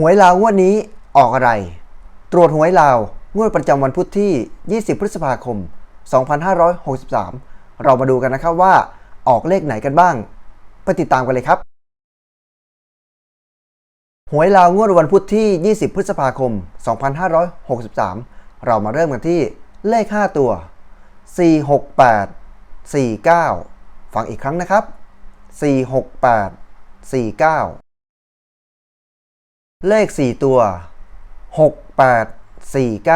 หวยลาวงวดนี้ออกอะไร ตรวจหวยลาวงวดประจำวันพุธที่ 20 พฤษภาคม 2563 เรามาดูกันนะครับว่าออกเลขไหนกันบ้าง ไปติดตามกันเลยครับ หวยลาวงวดวันพุธที่ 20 พฤษภาคม 2563 เรามาเริ่มกันที่เลข 5 ตัว 468 49 ฟังอีกครั้งนะครับ 468 49 เลข 4 ตัว 68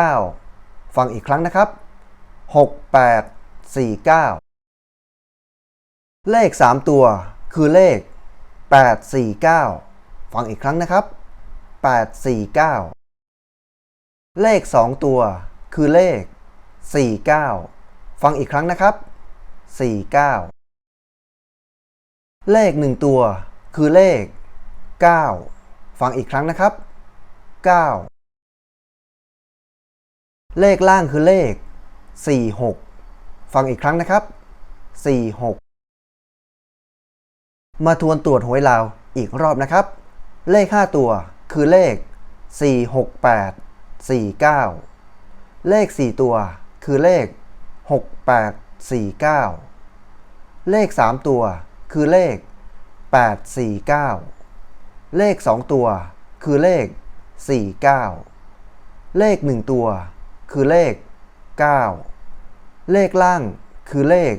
49 ฟังอีกครั้งนะครับ 68 49 เลข 3 ตัวคือเลข 849 ฟังอีกครั้งนะครับ 849 เลข 2 ตัวคือเลข 49 ฟังอีกครั้งนะครับ 49 เลข 1 ตัวคือเลข 9 ฟังอีกครั้งนะครับ 9 เลขล่างคือเลข 46 ฟังอีกครั้งนะครับ 46 มาทวนตรวจหวยลาวอีกรอบนะครับ เลข 5 ตัวคือเลข 468 49 เลข 4 ตัวคือเลข 68 49 เลข 3 ตัวคือเลข 849 เลข 2 ตัวคือเลข 49 เลข 1 ตัวคือเลข 9 เลขล่างคือเลข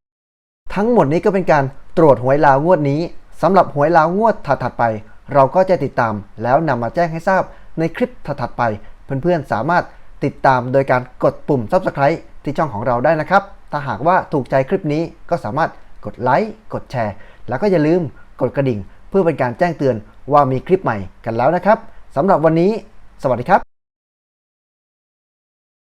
46 ทั้งหมดนี้ก็เป็นการตรวจหวยลาวงวดนี้สำหรับหวยลาวงวดถัดๆไป เราก็จะติดตามแล้วนำมาแจ้งให้ทราบในคลิปถัดๆไป เพื่อนๆสามารถติดตามโดยการกดปุ่ม Subscribe ที่ช่องของเราได้นะครับ ถ้าหากว่าถูกใจคลิปนี้ก็สามารถกดไลค์กดแชร์ แล้วก็อย่าลืมกดกระดิ่ง เพื่อเป็นการแจ้งเตือนว่ามีคลิปใหม่กันแล้วนะครับสำหรับวันนี้ สวัสดีครับ